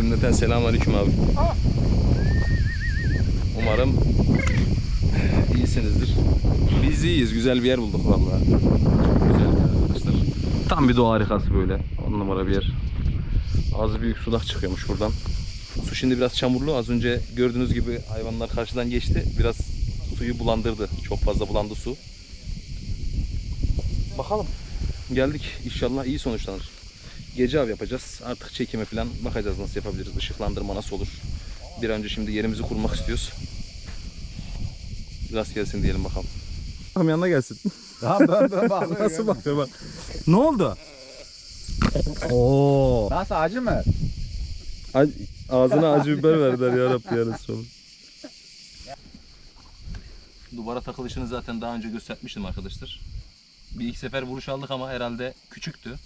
Cümleten selamünaleyküm abi. Umarım iyisinizdir. Biz iyiyiz. Güzel bir yer bulduk vallahi. Çok güzel arkadaşlar. Tam bir doğa harikası böyle. On numara bir yer. Az büyük sudak çıkıyormuş buradan. Su şimdi biraz çamurlu. Az önce gördüğünüz gibi hayvanlar karşıdan geçti. Biraz suyu bulandırdı. Çok fazla bulandı su. Bakalım. Geldik. İnşallah iyi sonuçlanır. Gece av yapacağız. Artık çekime falan bakacağız nasıl yapabiliriz. Işıklandırma nasıl olur. Bir önce şimdi yerimizi kurmak istiyoruz. Rast gelsin diyelim bakalım. Tam yanına gelsin. Tamam ben ben bakıyorum. Nasıl bakıyor bak. Ne oldu? Oo. Nasıl acı mı? Ağzına acı biber verdiler ya Rabbi ya Resulallah. Duvara takılışını zaten daha önce göstermiştim arkadaşlar. Bir iki sefer vuruş aldık ama herhalde küçüktü.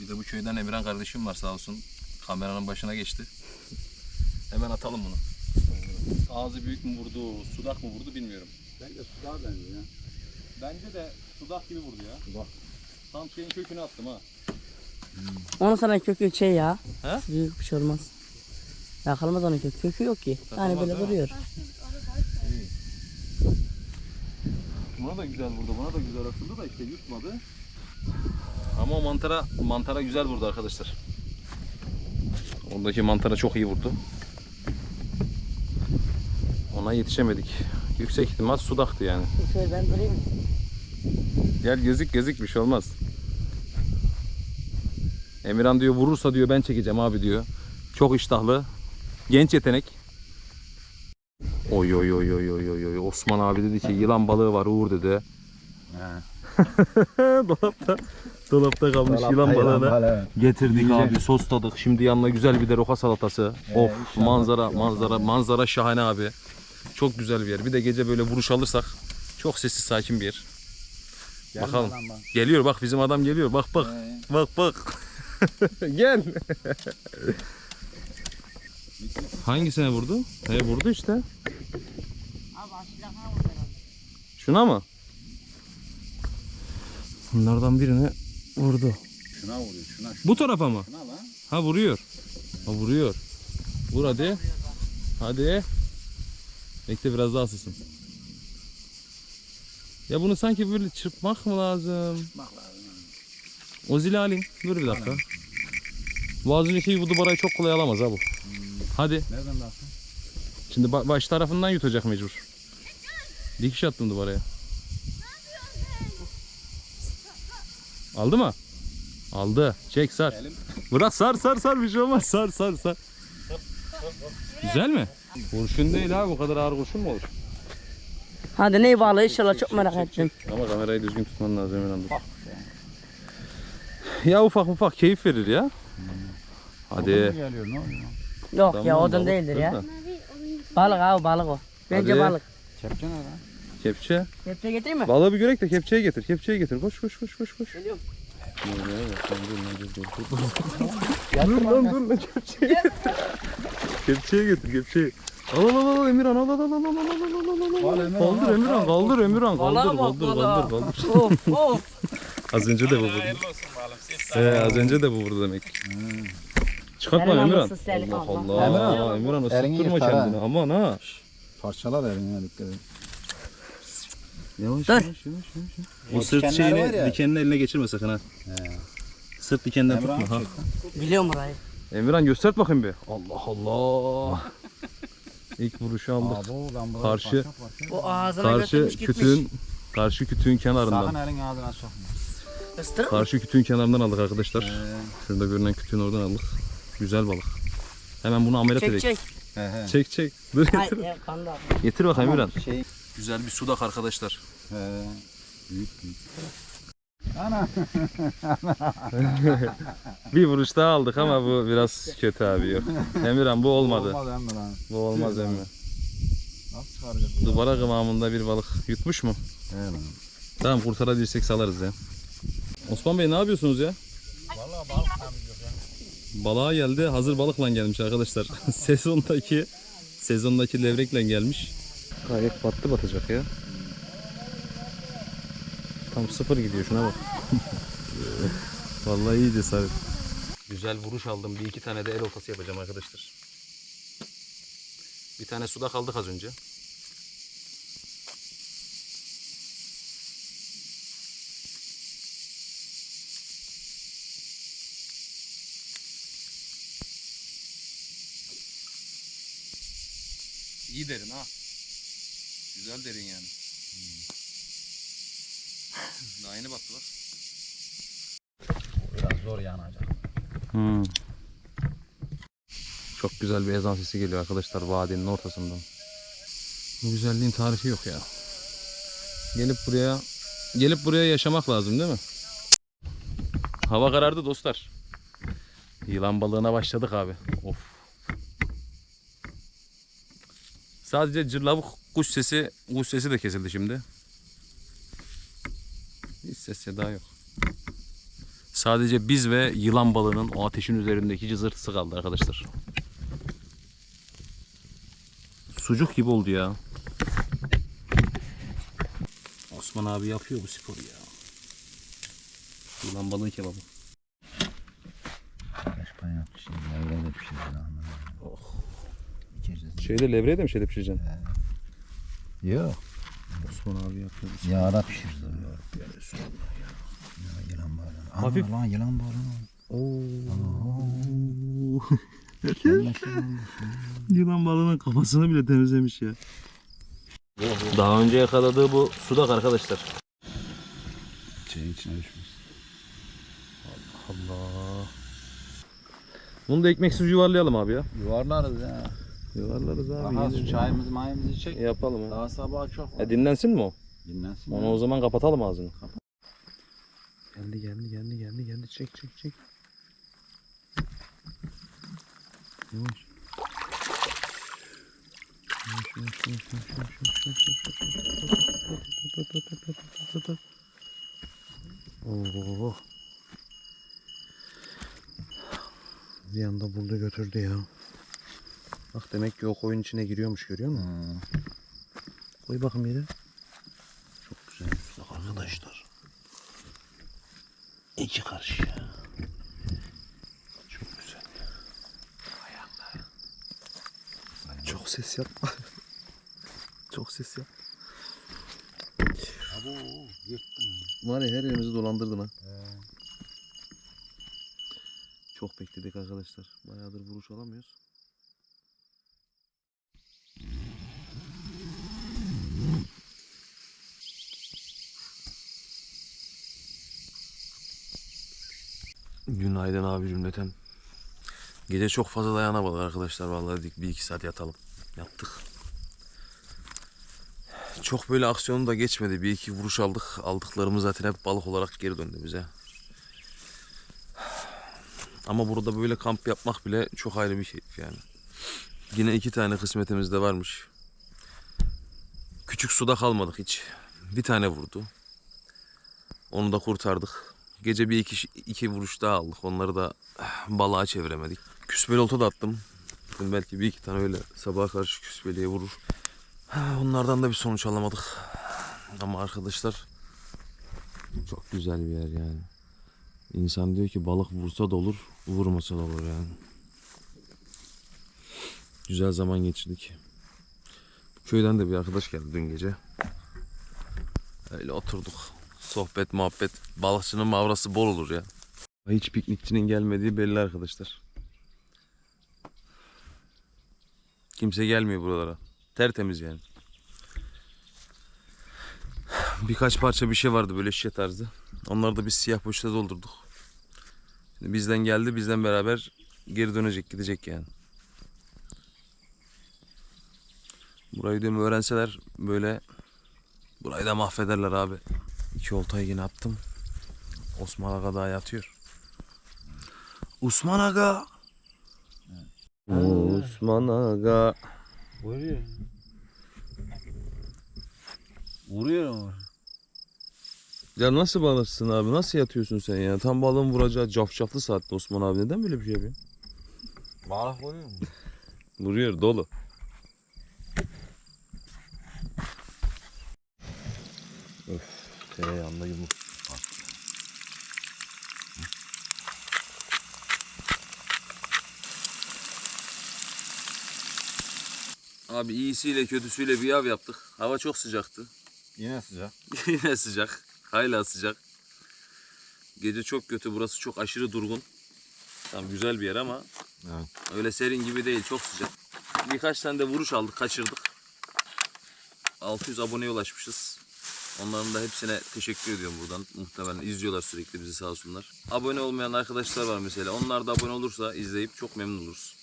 Bir de bu köyden Emirhan kardeşim var sağ olsun. Kameranın başına geçti. Hemen atalım bunu. Ağzı büyük mü vurdu, sudak mı vurdu bilmiyorum. Bence sudağa benziyor ya. Bence de sudak gibi vurdu ya. Sudak. Tam şeyin kökünü attım ha. Onun sana kökü şey ya. He? Büyük bir şey olmaz. Yakılmaz onun kökü. Kökü yok ki. Yani Takılmaz böyle değil mi? duruyor. Buna da güzel vurdu, buna da güzel atıldı da işte yutmadı. Ama o mantara, mantara güzel vurdu arkadaşlar. Oradaki mantara çok iyi vurdu. Ona yetişemedik. Yüksek ihtimal sudaktı yani. Şöyle ben durayım mı? Gel gezik gezik bir şey olmaz. Emirhan diyor vurursa diyor ben çekeceğim abi diyor. Çok iştahlı. Genç yetenek. Oy oy oy oy oy oy oy. Osman abi dedi ki yılan balığı var Uğur dedi. dolapta dolapta kalmış yılan balığını getirdik Yiyecek. abi sosladık. Şimdi yanına güzel bir de roka salatası. Ee, of inşallah. manzara manzara manzara şahane abi. Çok güzel bir yer. Bir de gece böyle vuruş alırsak çok sessiz sakin bir yer. Bakalım. Geliyor bak bizim adam geliyor. Bak bak. Bak bak. Gel. Hangisine vurdu? He vurdu işte. Şuna mı? Bunlardan birini vurdu. Şuna vuruyor şuna şuna. Bu tarafa mı? Şuna lan. Ha vuruyor. Ha vuruyor. Vur hadi. Hadi. Bekle biraz daha asılsın. Ya bunu sanki böyle çırpmak mı lazım? Bak lazım. O zili alayım. Dur bir dakika. Bu az önceki bu dubarayı çok kolay alamaz ha bu. Hadi. Nereden baktın? Şimdi ba- baş tarafından yutacak mecbur. Dikiş attım duvaraya. Aldı mı? Aldı. Çek sar. Elim. Bırak sar sar sar bir şey olmaz. Sar sar sar. Güzel mi? Kurşun değil abi bu kadar ağır kurşun mu olur? Hadi ney balığı inşallah çok merak ettim. Ama kamerayı düzgün tutman lazım Emin Hanım. Ya ufak ufak keyif verir ya. Hadi. geliyor ne oluyor? Yok Tamam, ya odun balıktır değildir ya. da. Balık abi balık o. Bence Hadi. balık. Ne lan? Kepçe. Kepçe getireyim mi? Balığı bir görek de kepçeyi getir. Kepçeyi getir. Koş koş koş koş koş. Geliyorum. Dur dur dur dur. Dur lan dur lan kepçeyi getir. Kepçeyi getir kepçeyi. Al al al al Emirhan al al al al al al al al al Al al. Emirhan, Kaldır al, Emirhan al. kaldır Emirhan kaldır kaldır kaldır kaldır. Of of. Az önce de bu vurdu. He az önce de bu vurdu demek. Çıkartma Emirhan Allah Allah. Emirhan, ısıttırma kendini. Aman ha. Parçalar elini ya dikkat et. Yavaş Dur. yavaş yavaş yavaş. O sırt dikenler şeyini var ya. dikenini eline geçirme sakın ha. He. Sırt dikenden Emrah tutma ha. Biliyorum burayı. Emirhan göstert bakayım bir. Allah Allah. İlk vuruşu aldık. Abo ben Karşı- parça parça. O ağzına Karşı götürmüş gitmiş. kütüğün karşı kütüğün kenarından. Sakın elin ağzına sokma. Isırık mı? Karşı kütüğün kenarından aldık arkadaşlar. He. Şurada görünen kütüğün oradan aldık. Güzel balık. Hemen bunu ameliyat Çek edelim. çek. He he. Çek çek. Dur Hayır getir. ya, kandı abi. Getir bakayım Emirhan. Şey. Güzel bir sudak arkadaşlar. He. Büyük büyük. Ana. Bir vuruş daha aldık ama bu biraz kötü abi yok. Emirhan bu olmadı. Olmadı emmi lan. Bu olmaz emmi. Nasıl çıkaracağız? bunu? Dubara kıvamında bir balık yutmuş mu? Lan. Tamam kurtarabilirsek salarız ya. Osman Bey ne yapıyorsunuz ya? Vallahi balık temizliyor ya. Balığa geldi. Hazır balıkla gelmiş arkadaşlar. sezondaki sezondaki levrekle gelmiş. Gayet battı batacak ya. Tam sıfır gidiyor şuna bak. Vallahi iyi cesaret. Güzel vuruş aldım. Bir iki tane de el oltası yapacağım arkadaşlar. Bir tane suda kaldık az önce. İyi derin ha. Güzel derin yani. Daha yeni battı bak. Biraz zor yanacak. Hmm. Çok güzel bir ezan sesi geliyor arkadaşlar vadinin ortasından. Bu güzelliğin tarifi yok ya. Gelip buraya gelip buraya yaşamak lazım değil mi? Hava karardı dostlar. Yılan balığına başladık abi. Of. Sadece cırlavuk kuş sesi, kuş sesi de kesildi şimdi. Hiç ses seda yok. Sadece biz ve yılan balığının o ateşin üzerindeki cızırtısı kaldı arkadaşlar. Sucuk gibi oldu ya. Osman abi yapıyor bu sporu ya. Yılan balığı kebabı. Başkan yaptı şimdi. Öyle de lan. Oh. İçeceğiz. Şeyde levreye de mi şeyde pişireceksin? Yok. Osman abi yapıyor. Yağda pişirdi. Ya yılan balığı. Ana Hafif- lan yılan balığı. Yılan balığının kafasını bile temizlemiş ya. Daha önce yakaladığı bu sudak arkadaşlar. Şeyin içine düşmüş. Allah. Bunu da ekmeksiz yuvarlayalım abi ya. Yuvarlarız ya. Yuvarlarız Aha şu çayımızı mayımızı çek. Yapalım. Daha sabah çok var. E, dinlensin mi o? Dinlensin. Onu ya. o zaman kapatalım ağzını. Geldi geldi geldi geldi geldi çek çek çek. Yavaş. Yavaş, yavaş, yavaş, yavaş, yavaş, yavaş, yavaş, yavaş, yavaş, yavaş. Oo. Bir anda buldu götürdü ya. Bak demek ki o koyun içine giriyormuş görüyor musun? Hmm. Koy bakayım yere. Çok güzel bir sudak arkadaşlar. İki karşı ya. Çok güzel. Ayaklar. Çok ses yapma. Çok ses yap. Abo yırttım. Var ya her yerimizi dolandırdın ha. Çok bekledik arkadaşlar. Bayağıdır vuruş alamıyoruz. Günaydın abi cümleten. Gece çok fazla dayanamadık arkadaşlar. Vallahi dedik bir iki saat yatalım. Yattık. Çok böyle aksiyonu da geçmedi. Bir iki vuruş aldık. Aldıklarımız zaten hep balık olarak geri döndü bize. Ama burada böyle kamp yapmak bile çok ayrı bir keyif yani. Yine iki tane kısmetimiz de varmış. Küçük suda kalmadık hiç. Bir tane vurdu. Onu da kurtardık. Gece bir iki, iki vuruş daha aldık. Onları da eh, balığa çeviremedik. Küspeli olta da attım. Dedim belki bir iki tane öyle sabaha karşı küspeliye vurur. Ha, Onlardan da bir sonuç alamadık. Ama arkadaşlar çok güzel bir yer yani. İnsan diyor ki balık vursa da olur, vurmasa da olur yani. Güzel zaman geçirdik. Köyden de bir arkadaş geldi dün gece. Öyle oturduk. Sohbet, muhabbet. Balıkçının mavrası bol olur ya. Hiç piknikçinin gelmediği belli arkadaşlar. Kimse gelmiyor buralara. Tertemiz yani. Birkaç parça bir şey vardı böyle şişe tarzı. Onları da biz siyah poşete doldurduk. Şimdi bizden geldi, bizden beraber geri dönecek, gidecek yani. Burayı diyorum öğrenseler böyle burayı da mahvederler abi. İki oltayı yine attım. Osman Aga daha yatıyor. Osman Aga. Osman Aga. Vuruyor. Vuruyor ama. Ya nasıl balıksın abi? Nasıl yatıyorsun sen ya? Tam balığın vuracağı cafcaflı saatte Osman abi. Neden böyle bir şey yapıyor? Balık vuruyor mu? Vuruyor dolu. Tereyağında yumurta. Abi iyisiyle kötüsüyle bir av yaptık. Hava çok sıcaktı. Yine sıcak. Yine sıcak. Hala sıcak. Gece çok kötü. Burası çok aşırı durgun. Tam güzel bir yer ama evet. öyle serin gibi değil. Çok sıcak. Birkaç tane de vuruş aldık, kaçırdık. 600 aboneye ulaşmışız. Onların da hepsine teşekkür ediyorum buradan. Muhtemelen izliyorlar sürekli bizi sağ olsunlar. Abone olmayan arkadaşlar var mesela. Onlar da abone olursa izleyip çok memnun oluruz.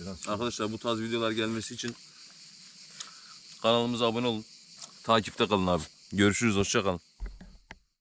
Biraz Arkadaşlar bu tarz videolar gelmesi için kanalımıza abone olun. Takipte kalın abi. Görüşürüz. Hoşça kalın.